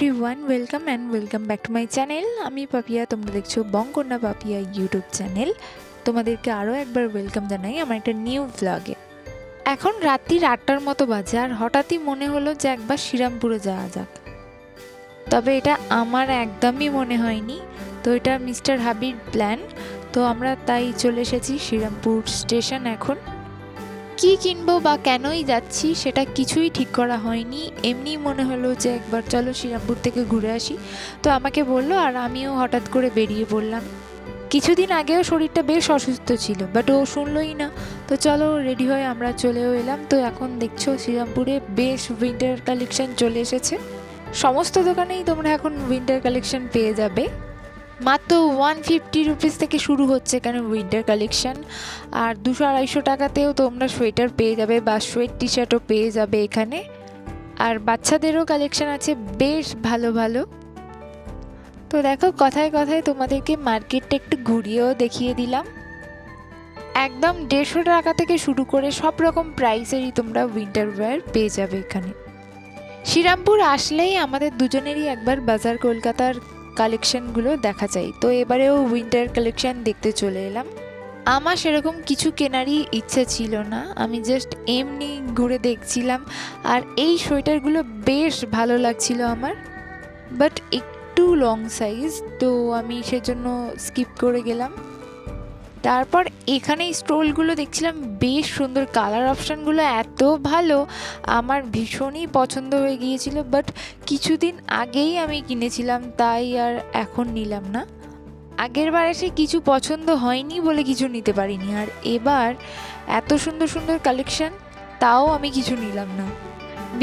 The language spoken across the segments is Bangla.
Everyone welcome and welcome back to my channel আমি পাপিয়া, তোমরা দেখছ বঙ্কন্যা পাপিয়া ইউটিউব চ্যানেল তোমাদেরকে আরও একবার ওয়েলকাম জানাই আমার একটা নিউ ব্লগে এখন রাত্রির আটটার মতো বাজে আর হঠাৎই মনে হলো যে একবার শ্রীরামপুরে যাওয়া যাক। তবে এটা আমার একদমই মনে হয়নি। তো এটা মিস্টার হাবির প্ল্যান তো আমরা তাই চলে এসেছি শ্রীরামপুর স্টেশন এখন। কি কিনবো বা কেনই যাচ্ছি সেটা কিছুই ঠিক করা হয়নি। এমনি মনে হলো যে একবার চলো শ্রীরামপুর থেকে ঘুরে আসি। তো আমাকে বলল আর আমিও হঠাৎ করে বেরিয়ে পড়লাম। কিছুদিন আগেও শরীরটা বেশ অসুস্থ ছিল বাট ও শুনলোই না। তো চলো রেডি হয়ে আমরা চলেও এলাম। তো এখন দেখছ শ্রীরামপুরে বেশ উইন্টার কালেকশন চলে এসেছে। সমস্ত দোকানেই তোমরা এখন উইন্টার কালেকশন পেয়ে যাবে। মাত্র ওয়ান ফিফটি রুপিস থেকে শুরু হচ্ছে এখানে উইন্টার কালেকশান আর দুশো আড়াইশো টাকাতেও তোমরা সোয়েটার পেয়ে যাবে বা সোয়েট টি শার্টও পেয়ে যাবে এখানে। আর বাচ্চাদেরও কালেকশান আছে বেশ ভালো ভালো। তো দেখো, কথায় কথায় তোমাদেরকে মার্কেটটা একটু ঘুরিয়েও দেখিয়ে দিলাম। একদম দেড়শো টাকা থেকে শুরু করে সব রকম প্রাইসেরই তোমরা উইন্টার ওয়্যার পেয়ে যাবে এখানে। শ্রীরামপুর আসলেই আমাদের দুজনেরই একবার বাজার কলকাতার কালেকশনগুলো দেখা যায়। তো এবারেও উইন্টার কালেকশান দেখতে চলে এলাম। আমার সেরকম কিছু কেনারই ইচ্ছা ছিল না। আমি জাস্ট এমনি ঘুরে দেখছিলাম। আর এই সোয়েটারগুলো বেশ ভালো লাগছিল আমার। বাট একটু লং সাইজ তো আমি সেজন্য স্কিপ করে গেলাম। তারপর এখানে স্টোলগুলো দেখছিলাম, বেশ সুন্দর কালার অপশানগুলো এত ভালো। আমার ভীষণই পছন্দ হয়ে গিয়েছিল বাট কিছুদিন আগেই আমি কিনেছিলাম, তাই আর এখন নিলাম না। আগের বার এসে কিছু পছন্দ হয়নি বলে কিছু নিতে পারিনি, আর এবার এত সুন্দর সুন্দর কালেকশন তাও আমি কিছু নিলাম না।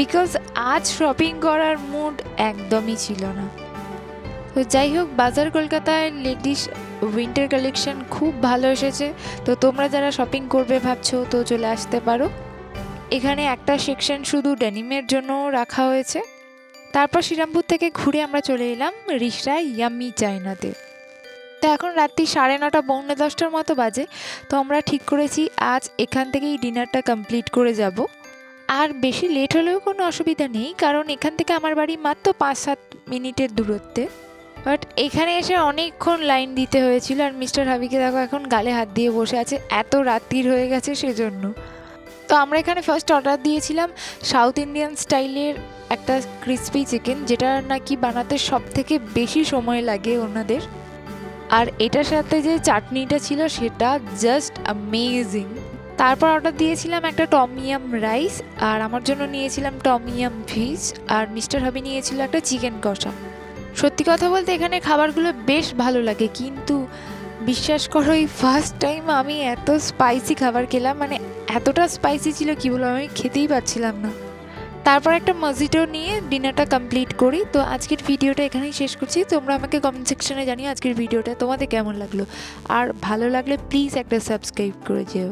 বিকজ আজ শপিং করার মুড একদমই ছিল না। তো যাই হোক, বাজার কলকাতায় লেডিস উইন্টার কালেকশন খুব ভালো এসেছে। তো তোমরা যারা শপিং করবে ভাবছ, তো চলে আসতে পারো। এখানে একটা সেকশন শুধু ডেনিমের জন্য রাখা হয়েছে। তারপর শ্রীরামপুর থেকে ঘুরে আমরা চলে এলাম রিসরা ইয়াম্মি চাইনাতে তো এখন রাত্রি সাড়ে নটা, পৌনে দশটার মতো বাজে। তো আমরা ঠিক করেছি, আজ এখান থেকেই ডিনারটা কমপ্লিট করে যাব। আর বেশি লেট হলেও কোনো অসুবিধা নেই, কারণ এখান থেকে আমার বাড়ি মাত্র পাঁচ সাত মিনিটের দূরত্বে। বাট এখানে এসে অনেকক্ষণ লাইন দিতে হয়েছিল আর মিস্টার হাবিকে দেখো এখন গালে হাত দিয়ে বসে আছে, এত রাত্রির হয়ে গেছে সেজন্য। তো আমরা এখানে ফার্স্ট অর্ডার দিয়েছিলাম সাউথ ইন্ডিয়ান স্টাইলের একটা ক্রিসপি চিকেন যেটা নাকি বানাতে সব থেকে বেশি সময় লাগে ওনাদের। আর এটার সাথে যে চাটনিটা ছিল সেটা জাস্ট অ্যামেজিং তারপর অর্ডার দিয়েছিলাম একটা টমিয়াম রাইস আর আমার জন্য নিয়েছিলাম টমিয়াম ফিশ আর মিস্টার হাবি নিয়েছিল একটা চিকেন কষা। সত্যি কথা বলতে এখানে খাবারগুলো বেশ ভালো লাগে, কিন্তু বিশ্বাস করো এই ফার্স্ট টাইম আমি এত স্পাইসি খাবার খেলাম মানে এতটা স্পাইসি ছিল কি বলব, আমি খেতেই পাচ্ছিলাম না। তারপর একটা মজিটো নিয়ে ডিনারটা কমপ্লিট করি। তো আজকের ভিডিওটা এখানেই শেষ করছি। তোমরা আমাকে কমেন্ট সেকশনে জানিও আজকের ভিডিওটা তোমাদের কেমন লাগল? আর ভালো লাগলে প্লিজ একটা সাবস্ক্রাইব করে যেও।